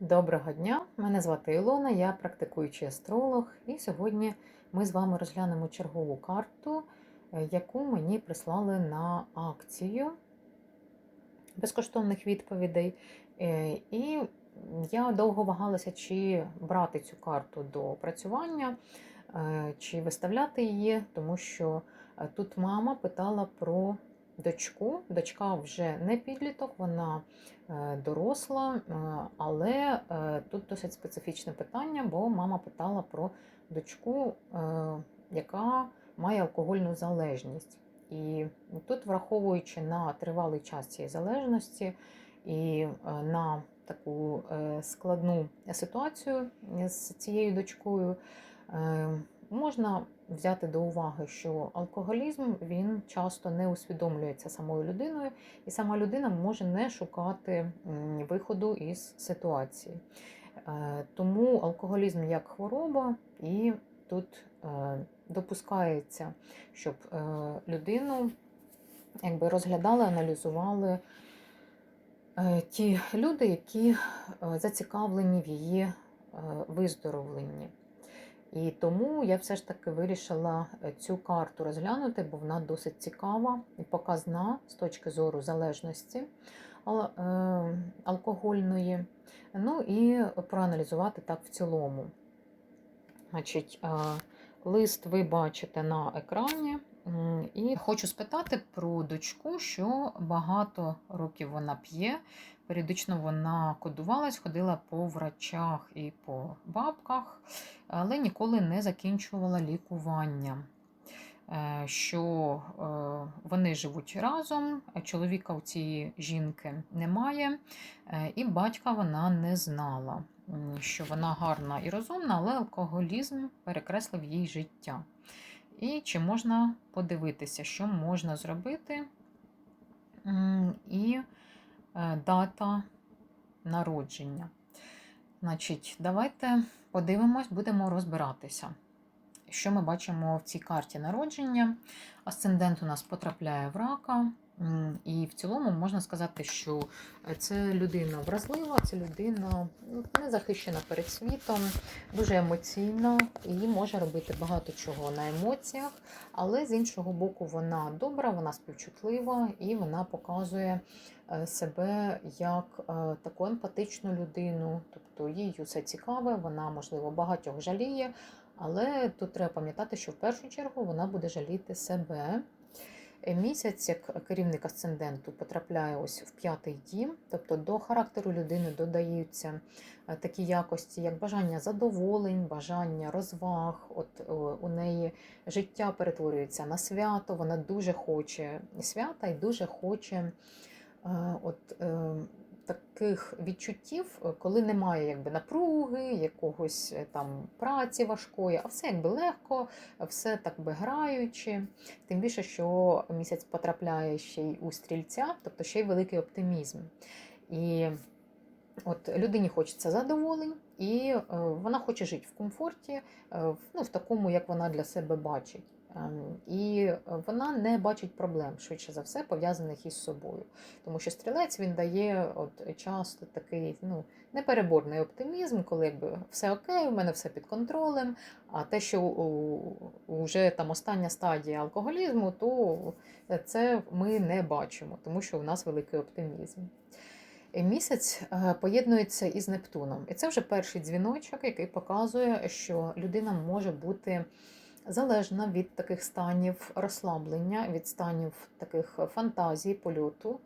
Доброго дня! Мене звати Ілона, я практикуючий астролог, і сьогодні ми з вами розглянемо чергову карту, е, яку мені прислали на акцію безкоштовних відповідей. Е, І я довго вагалася, чи брати цю карту до опрацювання, е, чи виставляти її, тому що тут мама питала про дочку. Дочка вже не підліток, вона е, доросла, е, але е, тут досить специфічне питання, бо мама питала про дочку, яка має алкогольну залежність. І тут, враховуючи на тривалий час цієї залежності і на таку складну ситуацію з цією дочкою, можна взяти до уваги, що алкоголізм він часто не усвідомлюється самою людиною, і сама людина може не шукати виходу із ситуації. Е, Тому алкоголізм як хвороба, і тут е, допускається, щоб е, людину якби розглядали, аналізували ті люди, які зацікавлені в її виздоровленні. І тому я все ж таки вирішила е, цю карту розглянути, бо вона досить цікава і показна з точки зору залежності е, алкогольної. Ну і проаналізувати так в цілому. Значить, е, лист ви бачите на екрані. І хочу спитати про дочку, що багато років вона п'є. Періодично вона кодувалась, ходила по врачах і по бабках, але ніколи не закінчувала лікування. Е, Що е, вони живуть разом, чоловіка у цієї жінки немає, е, і батька вона не знала, що вона гарна і розумна, але алкоголізм перекреслив їй життя. І чи можна подивитися, що можна зробити, і е, дата народження. Значить, давайте подивимось, будемо розбиратися. Що ми бачимо в цій карті народження? Асцендент у нас потрапляє в рака, і в цілому можна сказати, що це людина вразлива, це людина не захищена перед світом, дуже емоційна і може робити багато чого на емоціях, але з іншого боку, вона добра, вона співчутлива і вона показує е, себе як е, таку емпатичну людину, тобто їй усе цікаве, вона, можливо, багатьох жаліє, але тут треба пам'ятати, що в першу чергу вона буде жаліти себе. Місяць, як керівник асценденту, потрапляє ось в п'ятий дім, тобто до характеру людини додаються е, такі якості, як бажання задоволень, бажання розваг. От е, у неї життя перетворюється на свято, вона дуже хоче свята і дуже хоче е, от, таких відчуттів, е, коли немає якби напруги, якогось е, там праці важкої, а все якби легко, все так би граючи. Тим більше, що місяць потрапляє ще й у стрільця, тобто ще й великий оптимізм. І от людині хочеться задоволень, і е, вона хоче жити в комфорті, ну, в такому, як вона для себе бачить. Ем, І вона не бачить проблем, швидше за все, пов'язаних із собою. Тому що стрілець він дає от часто такий ну, непереборний оптимізм, коли якби все окей, у мене все під контролем. А те, що вже там остання стадія алкоголізму, то це ми не бачимо, тому що у нас великий оптимізм. Місяць е, поєднується із Нептуном. І це вже перший дзвіночок, який показує, що людина може бути залежна від таких станів розслаблення, від станів таких фантазій, польоту,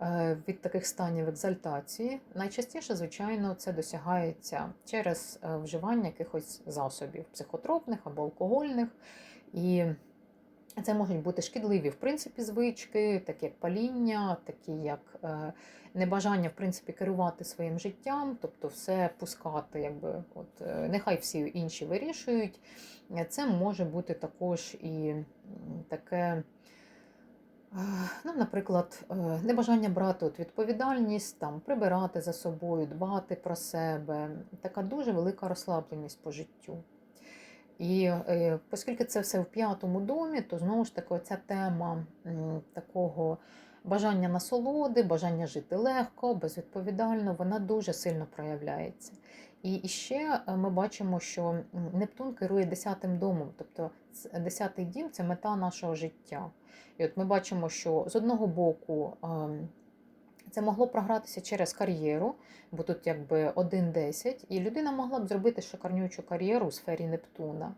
е, від таких станів екзальтації. Найчастіше, звичайно, це досягається через е, вживання якихось засобів психотропних або алкогольних. І це можуть бути шкідливі в принципі звички, такі як паління, такі як е, небажання в принципі керувати своїм життям, тобто все пускати, якби от е, нехай всі інші вирішують. Е, Це може бути також і таке. Ну, наприклад, небажання брати от відповідальність, там, прибирати за собою, дбати про себе, така дуже велика розслабленість по життю. І е, оскільки це все в п'ятому домі, то знову ж таки ця тема такого бажання насолоди, бажання жити легко, безвідповідально, вона дуже сильно проявляється. І ще е, ми бачимо, що Нептун керує десятим домом, тобто десятий дім це мета нашого життя. І от ми бачимо, що з одного боку ем, це могло програтися через кар'єру, бо тут якби 1-10, і людина могла б зробити шикарнючу кар'єру у сфері Нептуна.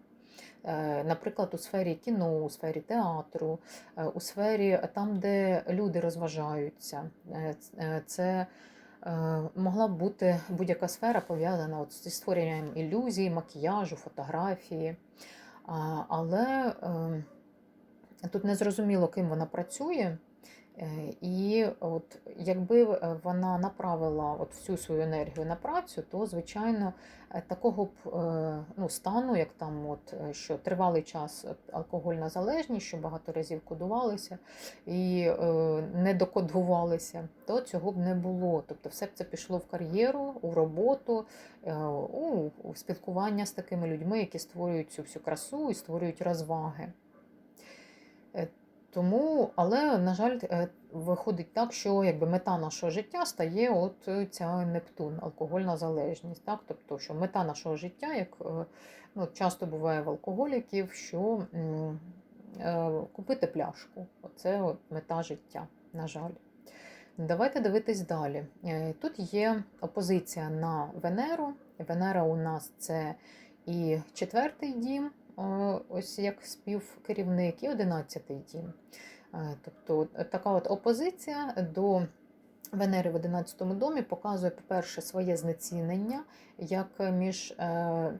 Е, Наприклад, у сфері кіно, у сфері театру, е, у сфері там, де люди розважаються. Е, Це могла б бути будь-яка сфера пов'язана зі створенням ілюзій, макіяжу, фотографії. Але тут не зрозуміло, ким вона працює. Е, І от якби е, вона направила от всю свою енергію на працю, то звичайно е, такого б ну, стану, як там, от що тривалий час алкогольна залежність, що багато разів кодувалися і е, не докодувалися, то цього б не було. Тобто, все б це пішло в кар'єру, у роботу, е, у, у спілкування з такими людьми, які створюють цю всю красу і створюють розваги. Тому, але, на жаль, е, виходить так, що якби мета нашого життя стає от е, ця Нептун, алкогольна залежність. Так? Тобто, що мета нашого життя, як е, ну, часто буває в алкоголіків, що купити пляшку. Оце от мета життя, на жаль. Давайте дивитись далі. Тут є опозиція на Венеру. Венера у нас це і четвертий дім, ось як співкерівник, і одинадцятий дім. Е, Тобто така от опозиція до Венери в 11 домі показує, по-перше, своє знецінення як між е,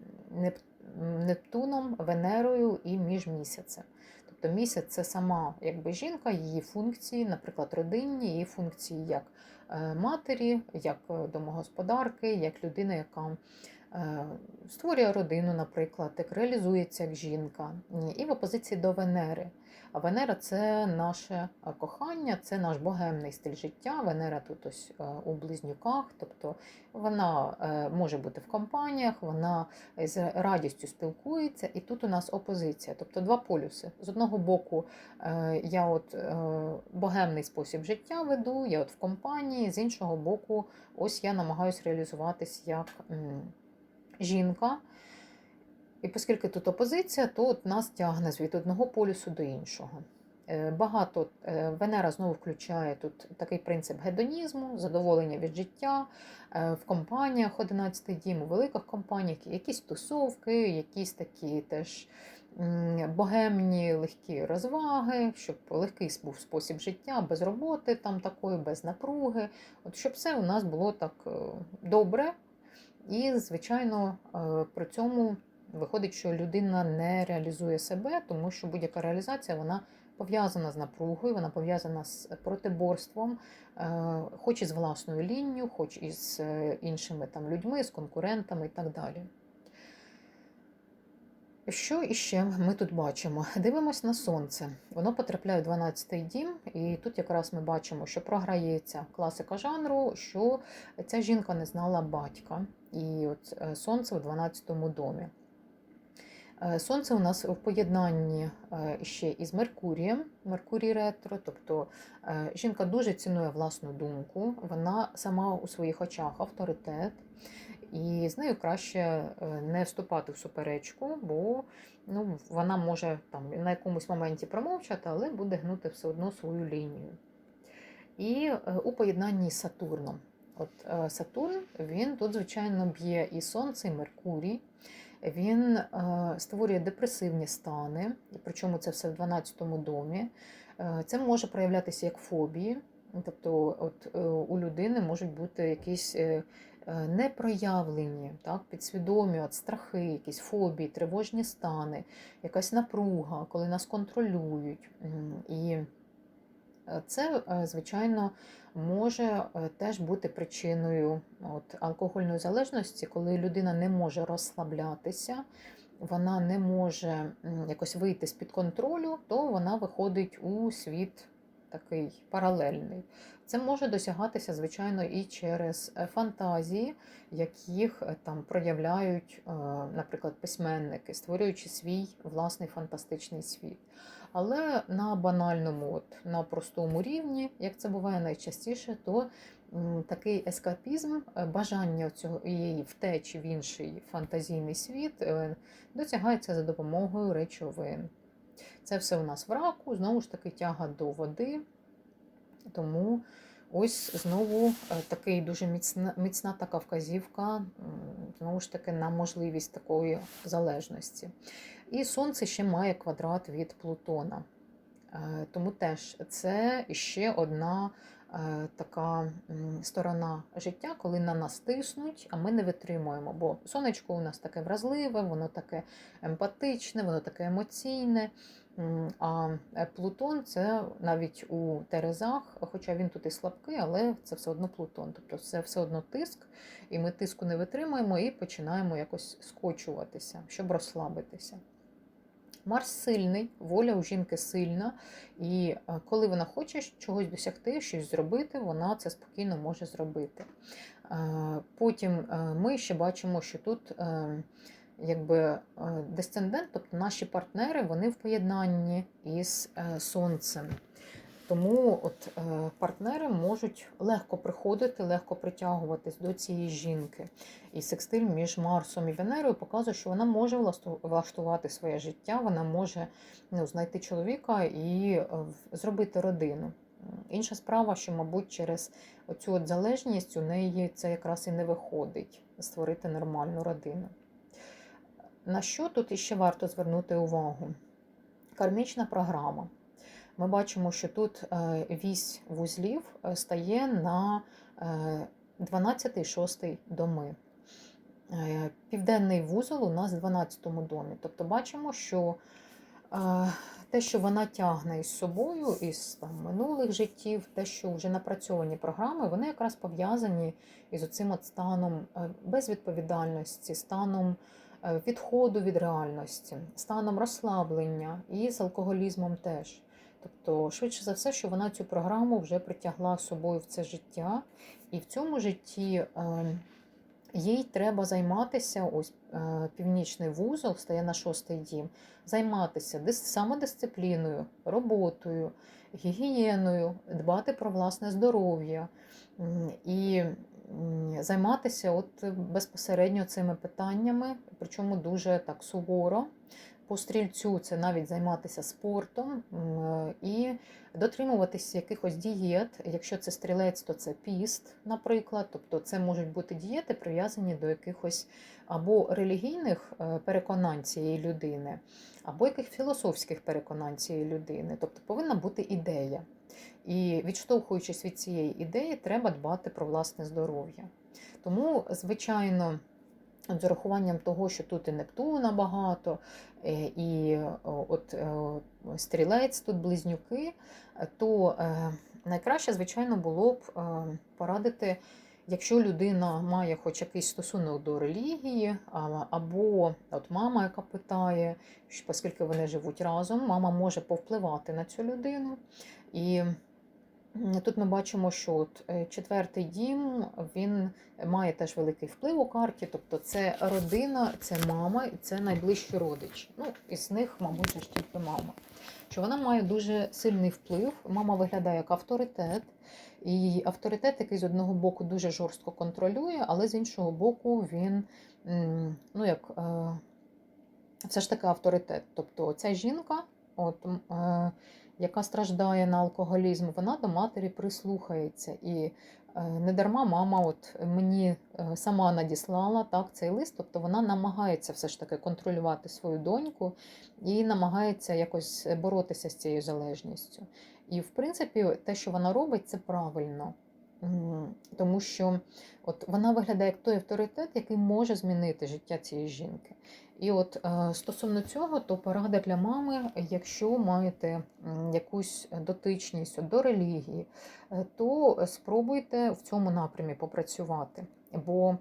Нептуном, Венерою і між місяцем. Тобто місяць це сама якби жінка, її функції, наприклад, родинні, її функції як е, матері, як е, домогосподарки, як людина, яка е, створює родину, наприклад, як реалізується як жінка, і в опозиції до Венери. А Венера це наше е, кохання, це наш богемний стиль життя. Венера тут ось е, у близнюках, тобто вона е, може бути в компаніях, вона з радістю спілкується, і тут у нас опозиція, тобто два полюси. З одного боку, е, я от е, богемний спосіб життя веду, я от в компанії, з іншого боку, ось я намагаюся реалізуватись як жінка. І оскільки тут опозиція, то от нас тягне від одного полюсу до іншого. Е, Багато е, Венера знову включає тут такий принцип гедонізму, задоволення від життя е, в компаніях 11 дім, у великих компаніях, якісь тусовки, якісь такі теж богемні легкі розваги, щоб легкий був спосіб життя, без роботи, там такої, без напруги. От щоб все у нас було так добре. І, звичайно, е, при цьому виходить, що людина не реалізує себе, тому що будь-яка реалізація вона пов'язана з напругою, вона пов'язана з протиборством, е, хоч і з власною лінією, хоч і з е, іншими там людьми, з конкурентами і так далі. Що іще ми тут бачимо? Дивимось на сонце. Воно потрапляє в 12-й дім, і тут якраз ми бачимо, що програється класика жанру, що ця жінка не знала батька. І от е, сонце в 12-му домі. Е, Сонце у нас в поєднанні е, ще із Меркурієм, Меркурій ретро, тобто жінка дуже цінує власну думку, вона сама у своїх очах авторитет, і з нею краще не вступати в суперечку, бо ну, вона може там на якомусь моменті промовчати, але буде гнути все одно свою лінію. І у поєднанні з Сатурном. От е, Сатурн він тут, звичайно, б'є і Сонце, і Меркурій. Він е, створює депресивні стани, причому це все в 12-му домі. Е, Це може проявлятися як фобії, тобто от, е, у людини можуть бути якісь е, е, непроявлені, так, підсвідомі от, страхи, якісь фобії, тривожні стани, якась напруга, коли нас контролюють. І це, е, звичайно, може е, теж бути причиною от, алкогольної залежності, коли людина не може розслаблятися, вона не може якось вийти з-під контролю, то вона виходить у світ такий паралельний. Це може досягатися, звичайно, і через е, фантазії, яких е, там проявляють, е, наприклад, письменники, створюючи свій власний фантастичний світ. Але на банальному, от, на простому рівні, як це буває найчастіше, то такий ескапізм, е, бажання цього її втечі в інший фантазійний світ е, досягається за допомогою речовин. Це все у нас в раку, знову ж таки, тяга до води. Тому ось знову е, такий дуже міцна, міцна така вказівка, знову ж таки, на можливість такої залежності. І Сонце ще має квадрат від Плутона. Е, Тому теж це ще одна е, така сторона життя, коли на нас тиснуть, а ми не витримуємо. Бо сонечко у нас таке вразливе, воно таке емпатичне, воно таке емоційне. А е, Плутон це навіть у Терезах, хоча він тут і слабкий, але це все одно Плутон. Тобто це все одно тиск, і ми тиску не витримуємо і починаємо якось скочуватися, щоб розслабитися. Марс сильний, воля у жінки сильна, і е, коли вона хоче чогось досягти, щось зробити, вона це спокійно може зробити. Е, Потім е, ми ще бачимо, що тут якби десцендент, тобто наші партнери, вони в поєднанні із сонцем. Тому от е, партнери можуть легко приходити, легко притягуватись до цієї жінки. І секстиль між Марсом і Венерою показує, що вона може влаштувати своє життя, вона може ну, знайти чоловіка і е, зробити родину. Інша справа, що, мабуть, через от залежність у неї це якраз і не виходить створити нормальну родину. На що тут іще варто звернути увагу? Кармічна програма. Ми бачимо, що тут е, вісь вузлів е, стає на 12-6 доми. Е, Південний вузол у нас в 12 домі. Тобто бачимо, що те, що вона тягне із собою, із там, минулих життів, те, що вже напрацьовані програми, вони якраз пов'язані із оцим от станом безвідповідальності, станом відходу від реальності, станом розслаблення і з алкоголізмом теж. Тобто, швидше за все, що вона цю програму вже притягла з собою в це життя, і в цьому житті е, їй треба займатися. Ось е, північний вузол стає на шостий дім, займатися дис, самодисципліною, роботою, гігієною, дбати про власне здоров'я і займатися от безпосередньо цими питаннями, причому дуже так суворо. По стрільцю це навіть займатися спортом і дотримуватися якихось дієт. Якщо це стрілець, то це піст, наприклад. Тобто це можуть бути дієти, прив'язані до якихось або релігійних е, переконань цієї людини, або яких філософських переконань цієї людини. Тобто повинна бути ідея. І відштовхуючись від цієї ідеї, треба дбати про власне здоров'я. Тому, звичайно. З урахуванням того, що тут і Нептуна багато, е, і от е, стрілець, тут близнюки, то е, найкраще, звичайно, було б порадити, якщо людина має хоч якийсь стосунок до релігії, або от мама, яка питає, оскільки вони живуть разом, мама може повпливати на цю людину. І Тут ми бачимо, що от е, четвертий дім він має теж великий вплив у карті, тобто це родина, це мама і це найближчі родичі. Ну, із них, мабуть, ж тільки мама. Що вона має дуже сильний вплив. Мама виглядає як авторитет, і авторитет, який з одного боку дуже жорстко контролює, але з іншого боку, він ну як е, все ж таки авторитет. Тобто ця жінка, от. Е, яка страждає на алкоголізм, вона до матері прислухається. І недарма мама от мені е, сама надіслала так, цей лист, тобто вона намагається все ж таки контролювати свою доньку і намагається якось боротися з цією залежністю. І, в принципі, те, що вона робить, це правильно. Тому що от вона виглядає як той авторитет, який може змінити життя цієї жінки. І от е, стосовно цього, то порада для мами, якщо маєте якусь дотичність до релігії, е, то спробуйте в цьому напрямі попрацювати. Бо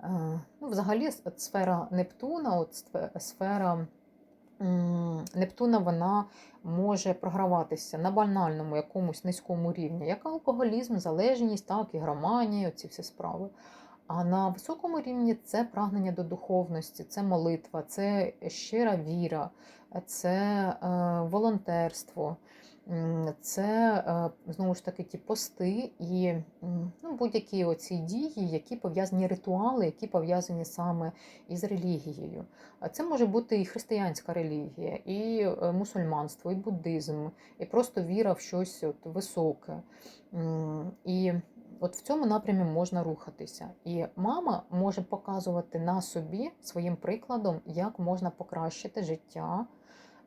е, ну, взагалі сфера Нептуна, от сфера Нептуна, вона може програватися на банальному якомусь низькому рівні, як алкоголізм, залежність, так, і громанія, оці всі справи. А на високому рівні це прагнення до духовності, це молитва, це щира віра, це е, волонтерство, це е, знову ж таки ті пости і ну, будь-які оці дії, які пов'язані ритуали, які пов'язані саме із релігією. А Це може бути і християнська релігія, і е, мусульманство, і буддизм, і просто віра в щось от високе. І от в цьому напрямі можна рухатися. І мама може показувати на собі своїм прикладом, як можна покращити життя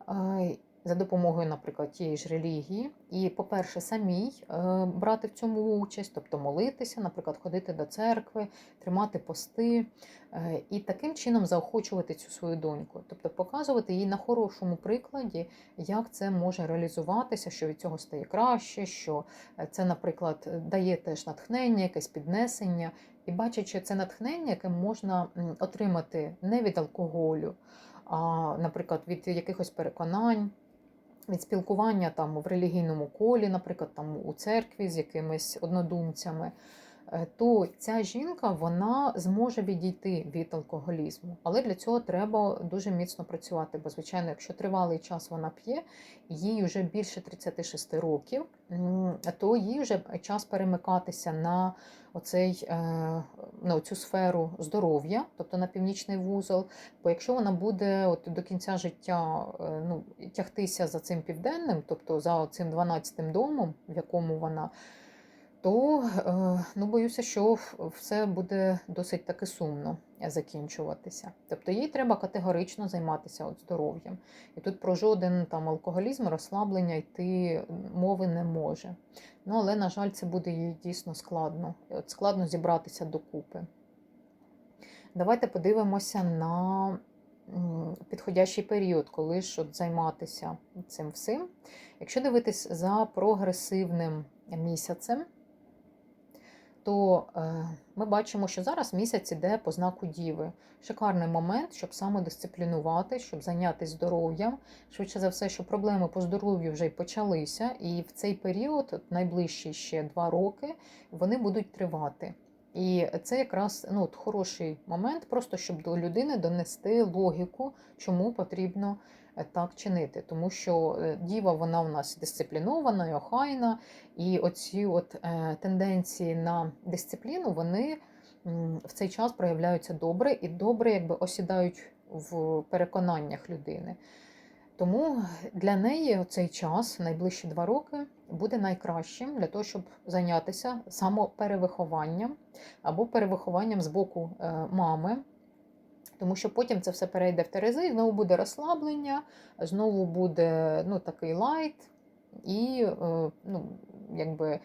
е, за допомогою, наприклад, тієї ж релігії. І, по-перше, самій е, брати в цьому участь, тобто молитися, наприклад, ходити до церкви, тримати пости, е, і таким чином заохочувати цю свою доньку, тобто показувати їй на хорошому прикладі, як це може реалізуватися, що від цього стає краще, що е, це, наприклад, дає теж натхнення, якесь піднесення. І бачачи це натхнення, яке можна отримати не від алкоголю, а, наприклад, від якихось переконань, від спілкування там в релігійному колі, наприклад, там у церкві з якимись однодумцями, то ця жінка вона зможе відійти від алкоголізму. Але для цього треба дуже міцно працювати. Бо, звичайно, якщо тривалий час вона п'є, їй вже більше 36 років, то їй вже час перемикатися на оцей, е, на цю сферу здоров'я, тобто на північний вузол. Бо якщо вона буде от до кінця життя е, ну, тягтися за цим південним, тобто за цим 12-тим домом, в якому вона, то е, ну, боюся, що все буде досить таки сумно закінчуватися. Тобто їй треба категорично займатися от здоров'ям. І тут про жоден там алкоголізм, розслаблення йти мови не може. Ну, але, на жаль, це буде їй дійсно складно. От складно зібратися докупи. Давайте подивимося на підходящий період, коли ж от займатися цим всім. Якщо дивитись за прогресивним місяцем, то е, ми бачимо, що зараз місяць іде по знаку Діви. Шикарний момент, щоб самодисциплінувати, щоб зайнятися здоров'ям. Швидше за все, що проблеми по здоров'ю вже й почалися, і в цей період, найближчі ще два роки, вони будуть тривати. І це якраз ну, от хороший момент, просто щоб до людини донести логіку, чому потрібно так чинити. Тому що е, діва вона у нас дисциплінована і охайна, і оці от е, тенденції на дисципліну вони в цей час проявляються добре і добре якби осідають в переконаннях людини. Тому для неї цей час, найближчі два роки, буде найкращим для того, щоб зайнятися самоперевихованням або перевихованням з боку е, мами. Тому що потім це все перейде в Терези, знову буде розслаблення, знову буде ну, такий лайт, і е, ну, якби,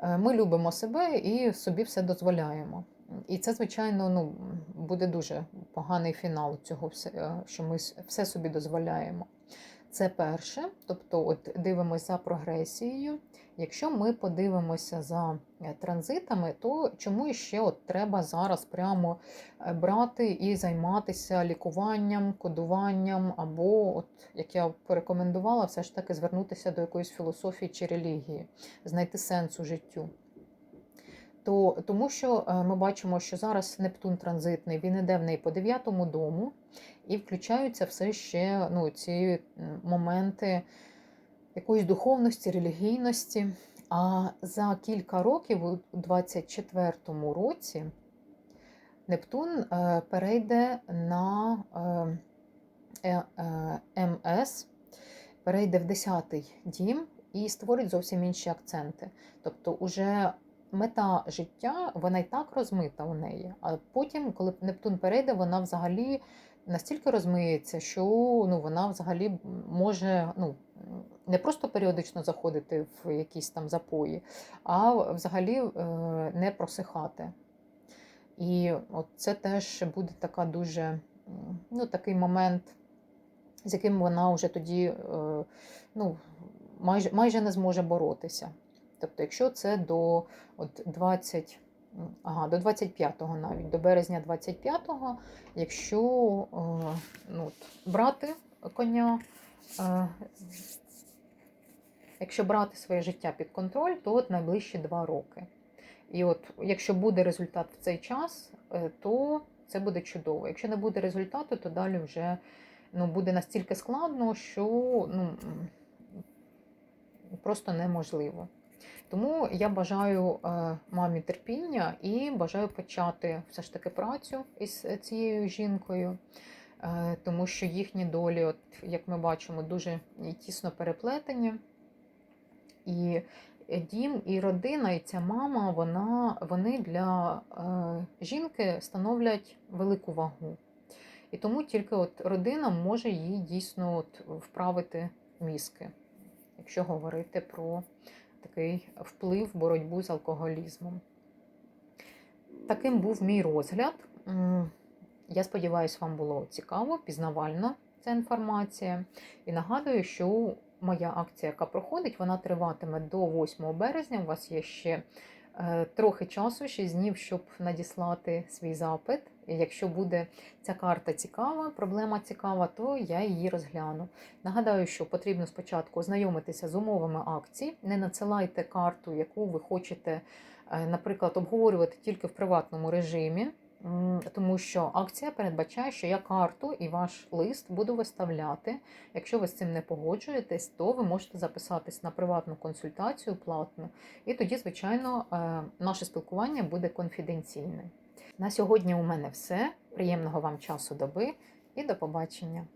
е, ми любимо себе і собі все дозволяємо. І це, звичайно, ну, буде дуже поганий фінал цього, е, що ми все собі дозволяємо. Це перше, тобто, от дивимося прогресією. Якщо ми подивимося за е, транзитами, то чому ще от треба зараз прямо е, брати і займатися лікуванням, кодуванням, або, от як я порекомендувала, все ж таки звернутися до якоїсь філософії чи релігії, знайти сенс у життю. То, тому що е, ми бачимо, що зараз Нептун транзитний, він іде в неї по дев'ятому дому, і включаються все ще ну, ці моменти якоїсь духовності, релігійності. А за кілька років, у 24-му році, Нептун е, перейде на е, МС, перейде в 10-й дім і створить зовсім інші акценти. Тобто, уже мета життя вона й так розмита у неї. А потім, коли Нептун перейде, вона взагалі настільки розмиється, що ну, вона взагалі може ну, не просто періодично заходити в якісь там запої, а взагалі е, не просихати. І от це теж буде така дуже ну, такий момент, з яким вона вже тоді е, ну, майже, майже не зможе боротися. Тобто, якщо це до от 20, ага, до 25-го навіть, до березня 25-го, якщо е, ну, от, брати коня, е, якщо брати своє життя під контроль, то от найближчі два роки. І от якщо буде результат в цей час, е, то це буде чудово. Якщо не буде результату, то далі вже ну, буде настільки складно, що ну, просто неможливо. Тому я бажаю е, мамі терпіння і бажаю почати все ж таки працю із цією жінкою, е, тому що їхні долі, от, як ми бачимо, дуже тісно переплетені. І дім, і родина, і ця мама, вона, вони для е, жінки становлять велику вагу. І тому тільки от родина може їй дійсно от вправити мізки, якщо говорити про такий вплив боротьбу з алкоголізмом. Таким був мій розгляд. Я сподіваюся, вам було цікаво, пізнавальна ця інформація. І нагадую, що моя акція, яка проходить, вона триватиме до 8 березня. У вас є ще е, трохи часу, 6 днів, щоб надіслати свій запит. Якщо буде ця карта цікава, проблема цікава, то я її розгляну. Нагадаю, що потрібно спочатку ознайомитися з умовами акції. Не надсилайте карту, яку ви хочете, е, наприклад, обговорювати тільки в приватному режимі. Тому що акція передбачає, що я карту і ваш лист буду виставляти. Якщо ви з цим не погоджуєтесь, то ви можете записатись на приватну консультацію платну, і тоді, звичайно, е, наше спілкування буде конфіденційне. На сьогодні у мене все. Приємного вам часу доби і до побачення!